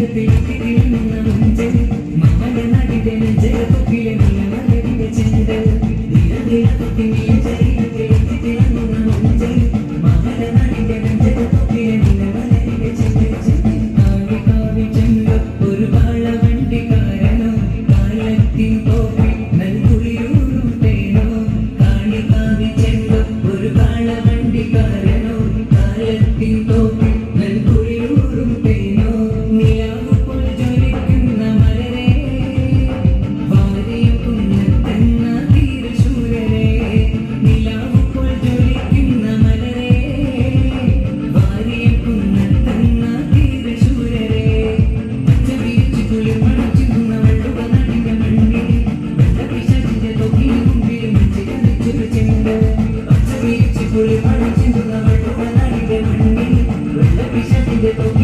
സ്നേഹത്തിൽ തിരിയുന്ന കുളിപ്പണിച്ചിരുന്ന വെട്ടുന്ന നടിന്റെ മണ്ണിൽ വെള്ളപ്പിശത്തിന്റെ തൊപ്പ